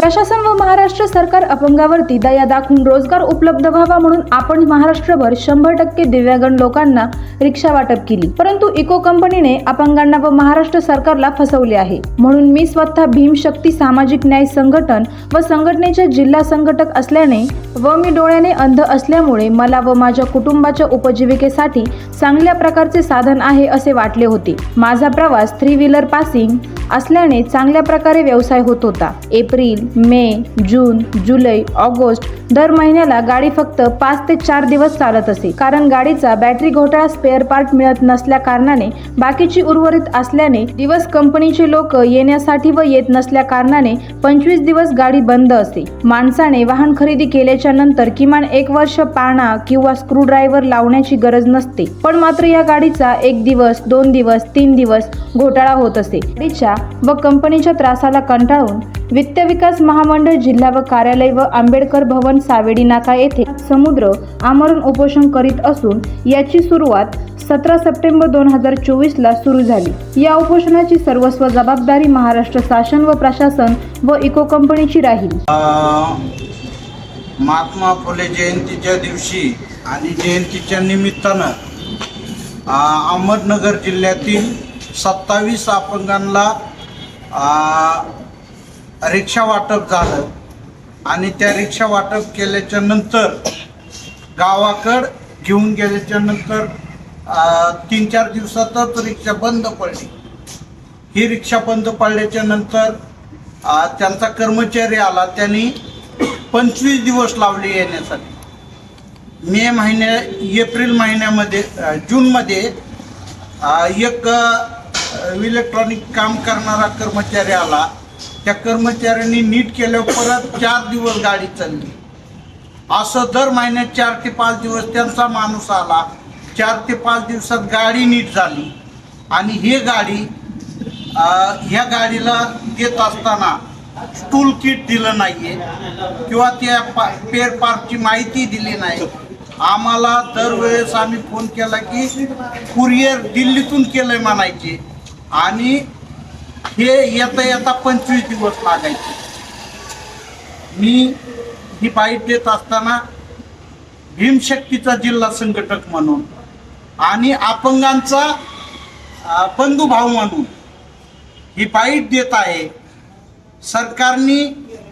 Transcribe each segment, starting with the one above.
प्रशासन व महाराष्ट्र सरकार अपंगावरती दया दाखवून रोजगार उपलब्ध व्हावा म्हणून आपण महाराष्ट्रभर शंभर टक्के दिव्यांगण लोकांना रिक्षा वाटप केली. परंतु इको कंपनीने अपंगांना व महाराष्ट्र सरकारला फसवले आहे. म्हणून मी स्वतः भीमशक्ती सामाजिक न्याय संघटन व संघटनेचे जिल्हा संघटक असल्याने व मी डोळ्याने अंध असल्यामुळे मला व माझ्या कुटुंबाच्या उपजीविकेसाठी चांगल्या प्रकारचे साधन आहे असे वाटले होते. माझा प्रवास थ्री व्हीलर पासिंग असल्याने चांगल्या प्रकारे व्यवसाय होत होता. एप्रिल मे जून जुलै ऑगस्ट दर महिन्याला गाडी फक्त पाच ते चार दिवस चालत असे. कारण गाडीचा बॅटरी घोटाळा स्पेअर पार्ट मिळत नसल्या कारणाने बाकीची उर्वरित असल्याने दिवस कंपनीचे लोक येण्यासाठी व येत नसल्या कारणाने पंचवीस दिवस गाडी बंद असे. माणसाने वाहन खरेदी केल्याच्यानंतर किमान एक वर्ष पाना किंवा स्क्रू ड्रायव्हर लावण्याची गरज नसते. पण मात्र या गाडीचा एक दिवस दोन दिवस तीन दिवस घोटाळा होत असे. गाडीच्या व कंपनीच्या त्रासाला कंटाळून वित्त विकास महामंडळ जिल्हा व कार्यालय व आंबेडकर भवन सावेडी नाका येथे समुद्र आमरण उपोषण करीत असून याची सुरुवात सतरा सप्टेंबर दोन हजार चोवीसला सुरू झाली. या उपोषणाची सर्वस्व जबाबदारी महाराष्ट्र शासन व प्रशासन व इको कंपनीची राहील. महात्मा फुले जयंतीच्या दिवशी आणि जयंतीच्या निमित्तानं अहमदनगर जिल्ह्यातील सत्तावीस अपंगांना रिक्षा वाटप झालं आणि त्या रिक्षा वाटप केल्याच्यानंतर गावाकड घेऊन गेल्याच्यानंतर तीन चार दिवसातच रिक्षा बंद पडली. ही रिक्षा बंद पडल्याच्या नंतर त्यांचा कर्मचारी आला. त्यांनी पंचवीस दिवस लावले येण्यासाठी. मे महिन्या एप्रिल महिन्यामध्ये जूनमध्ये एक इलेक्ट्रॉनिक काम करणारा कर्मचारी आला. त्या कर्मचाऱ्यांनी नीट केल्यावर परत चार दिवस गाडी चालली. असं दर महिन्यात चार ते पाच दिवस त्यांचा माणूस आला. चार ते पाच दिवसात गाडी नीट झाली. आणि ही गाडी ह्या गाडीला देत असताना टूल किट दिलं नाहीये किंवा त्या पा पेअर पार्कची माहिती दिली नाही. आम्हाला दरवेळेस आम्ही फोन केला की कुरिअर दिल्लीतून केलं म्हणायचे. आणि हे येता येता पंचवीस दिवस लागायचे. मी ही बाईट देत असताना भीमशक्तीचा जिल्हा संघटक म्हणून आणि अपंगांचा बंधुभाव म्हणून ही बाईट देत आहे. सरकारने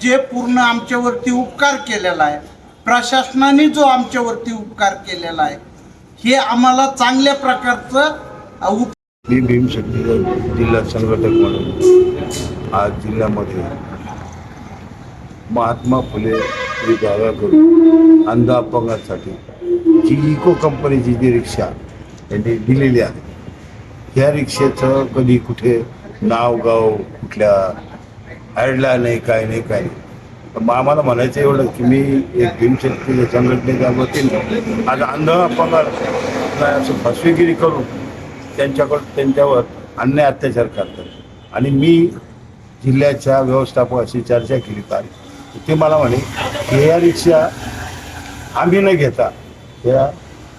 जे पूर्ण आमच्यावरती उपकार केलेला आहे प्रशासनाने जो आमच्यावरती उपकार केलेला आहे हे आम्हाला चांगल्या प्रकारचं उप मी भीमशक्तीचा जिल्हा संघटक म्हणून आज जिल्ह्यामध्ये महात्मा फुले विभागाकडून अंध अपंगासाठी जी इको कंपनीची जी रिक्षा यांनी दिलेली आहे ह्या रिक्षेचं कधी कुठे नाव गाव कुठल्या ॲडला नाही काय नाही काय नाही. मग आम्हाला म्हणायचं एवढं की मी एक भीमशक्ती संघटनेच्या वतीनं आज अंध अपंगांना असं फसवेगिरी करून त्यांच्याकडं त्यांच्यावर अन्याय अत्याचार करतात. आणि मी जिल्ह्याच्या व्यवस्थापकाशी चर्चा केली काल ते मला म्हणे की या रिक्षा आम्ही न घेता या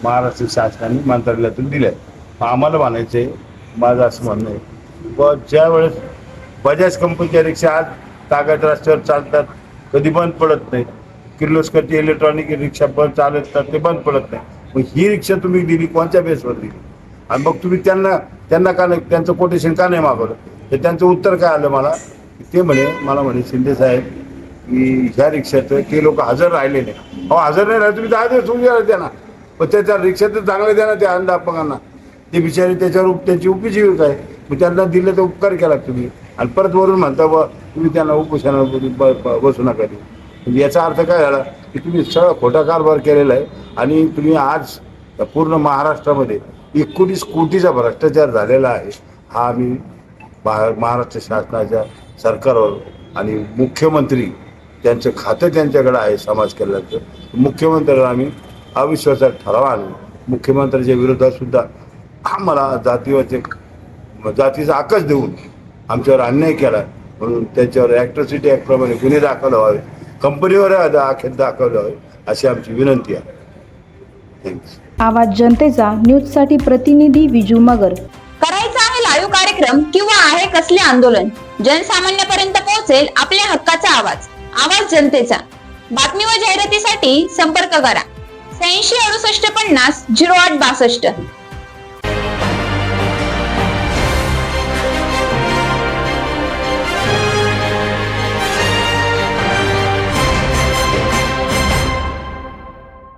महाराष्ट्र शासनाने मंत्रालयातून दिल्या मग आम्हाला म्हणायचं आहे माझं असं म्हणणं आहे व ज्यावेळेस बजाज कंपनीच्या रिक्षा आज तागात रस्त्यावर चालतात कधी बंद पडत नाही. किर्लोस्करची इलेक्ट्रॉनिक रिक्षा बंद चालत तर ते बंद पडत नाही. मग ही रिक्षा तुम्ही दिली कोणत्या बेसवर दिली? आणि मग तुम्ही त्यांना त्यांना का नाही त्यांचं कोटेशन का नाही मागवलं? तर त्यांचं उत्तर काय आलं मला? ते म्हणे मला म्हणे शिंदे साहेब की ह्या रिक्षात ते लोक हजर राहिले नाही अहो हजर नाही राहिले तुम्ही दहा दिवस होऊन गेला त्यांना. पण त्याच्या रिक्षात तर चांगलं द्या ना त्या अंध अपंगांना. ते बिचारे त्याच्यावर उप- त्यांची उपजीविका आहे. मग त्यांना दिलं तर उपकार केला तुम्ही. आणि परत वरून म्हणता बा तुम्ही त्यांना उपोषणावर ब- ब- बसू नका देऊ. म्हणजे याचा अर्थ काय झाला की तुम्ही सगळा खोटा कारभार केलेला आहे. आणि तुम्ही आज पूर्ण महाराष्ट्रामध्ये एकोणीस कोटीचा भ्रष्टाचार झालेला आहे. हा आम्ही महाराष्ट्र शासनाच्या सरकारवर आणि मुख्यमंत्री त्यांचं खातं त्यांच्याकडे आहे समाज कल्याणाचं. मुख्यमंत्र्यांना आम्ही अविश्वासात ठराव आणू. मुख्यमंत्र्यांच्या विरोधात सुद्धा आम्हाला जातीवरचे जातीचा आकच देऊन आमच्यावर अन्याय केला. म्हणून त्याच्यावर ॲक्ट्रॉसिटी ॲक्टप्रमाणे गुन्हे दाखल व्हावे. कंपनीवर आखेत दाखवले व्हावे अशी आमची विनंती आहे. आवाज जनतेचा न्यूजसाठी प्रतिनिधी विजू मगर. करायचा आहे लाईव्ह कार्यक्रम किंवा आहे कसले आंदोलन? जनसामान्यापर्यंत पोहोचेल आपल्या हक्काचा आवाज. आवाज जनतेचा. बातमी व जाहिरातीसाठी संपर्क करा. शहाऐंशी अडुसष्ट पन्नास झिरो आठ बासष्ट.